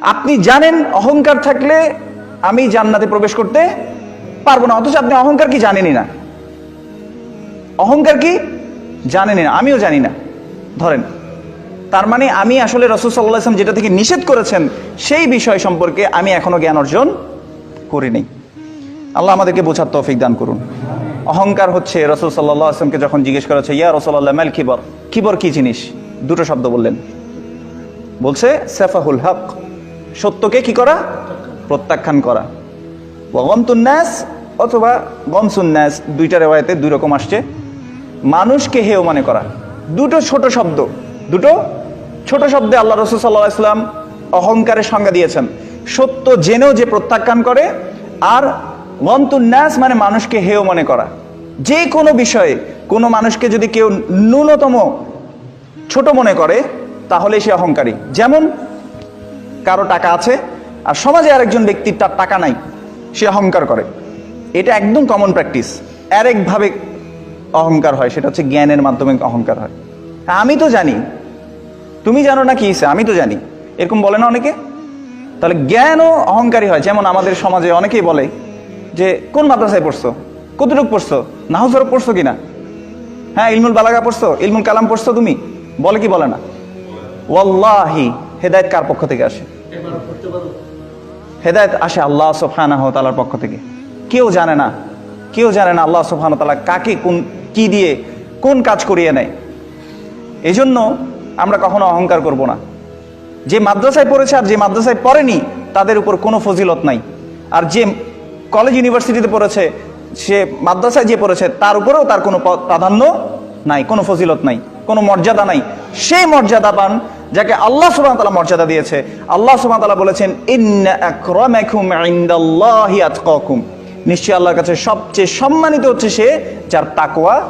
আপনি জানেন অহংকার থাকলে আমি জান্নাতে প্রবেশ করতে পারব না, অথচ আপনি অহংকার কি জানেনই না। অহংকার কি? জানেনই না, আমিও জানি না। ধরেন, তার মানে আমি আসলে রসুল সাল্লাহ আসলাম যেটা থেকে নিষেধ করেছেন, সেই বিষয় সম্পর্কে আমি এখনও জ্ঞান অর্জন করিনি আল্লাহ আমাদেরকে বোঝার তৌফিক দান করুন। অহংকার হচ্ছে, রসুল সাল্লাহ আসলামকে যখন জিজ্ঞেস করা হচ্ছে, ইয়া রসুল্লাহ মেল খিবর খিবর কি জিনিস? দুটো শব্দ বললেন। বলছে, সেফাহুল হক। সত্যকে কি করা? প্রত্যাখ্যান করা। গমতুন্নাস অথবা গমসুন্নাস দুইটা রেওয়ায়তে দুই রকম আসছে। মানুষকে হেয় মনে করা। দুটো ছোট শব্দ। দুটো ছোট শব্দে আল্লাহ রসুল সাল্লাহ ইসলাম অহংকারের সংজ্ঞা দিয়েছেন। সত্য জেনেও যে প্রত্যাখ্যান করে, আর গমতুন্নাস মানে মানুষকে হেয় মনে করা। যে কোনো বিষয়ে কোনো মানুষকে যদি কেউ ন্যূনতম ছোট মনে করে, তাহলে সে অহংকারী। যেমন কারও টাকা আছে আর সমাজে আরেকজন ব্যক্তির তার টাকা নাই, সে অহংকার করে। এটা একদম কমন প্র্যাকটিস আরেকভাবে অহংকার হয়, সেটা হচ্ছে জ্ঞানের মাধ্যমে অহংকার হয়। আমি তো জানি। তুমি জানো না কি? আমি তো জানি। এরকম বলে না অনেকে? তাহলে জ্ঞানও অহংকারী হয়, যেমন আমাদের সমাজে অনেকেই বলে যে, কোন মাদ্রাসায় পড়ছো? কতটুকু পড়ছো? নাহজরব পড়ছো কিনা? হ্যাঁ ইলমুল বালাগা পড়ছো? ইলমুল কালাম পড়ছো তুমি? বলে কি বলে না? ওয়াল্লাহি, হেদায়ত কার পক্ষ থেকে আসে? হেদায়ত আসে আল্লাহ ওয়া তাআলার পক্ষ থেকে। কেউ জানে না, কেউ জানে না আল্লাহ ওয়া তাআলা কাকে কোন, কি দিয়ে কোন কাজ করিয়ে নেয়। এজন্য আমরা কখনো অহংকার করব না। যে মাদ্রাসায় পড়েছে আর যে মাদ্রাসায় পড়েনি, তাদের উপর কোনো ফজিলত নাই। আর যে কলেজ ইউনিভার্সিটিতে পড়েছে, সে মাদ্রাসায় যে পড়েছে, তার উপরেও তার কোনো প্রাধান্য নাই, কোনো ফজিলত নাই, কোনো মর্যাদা নাই। সেই মর্যাদা পান যাকে আল্লাহ সুবহানাহু ওয়া তাআলা মর্যাদা দিয়েছে। আল্লাহ সুবহানাহু ওয়া তাআলা বলেছেন নিশ্চয়ই আল্লাহর কাছে সবচেয়ে সম্মানিত হচ্ছে সে যার তাকোয়া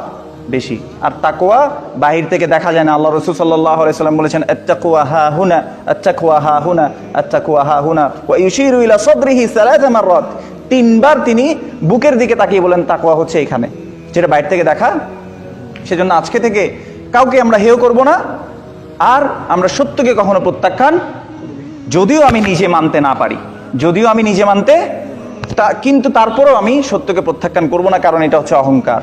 বেশি। আর তাকোয়া বাহির থেকে দেখা যায় না। আল্লাহ রসুল সাল্লাম বলেছেন হুনা হুনা সাদরিহি তিনবার তিনি বুকের দিকে তাকিয়ে বলেন তাকোয়া হচ্ছে এখানে। যেটা বাইরে থেকে দেখা, সেজন্য আজকে থেকে কাউকে আমরা হেয় করব না। আর আমরা সত্যকে কখনো প্রত্যাখ্যান যদিও আমি নিজে মানতে না পারি, যদিও আমি নিজে মানতে তা কিন্তু তারপরেও আমি সত্যকে প্রত্যাখ্যান করব না, কারণ এটা হচ্ছে অহংকার।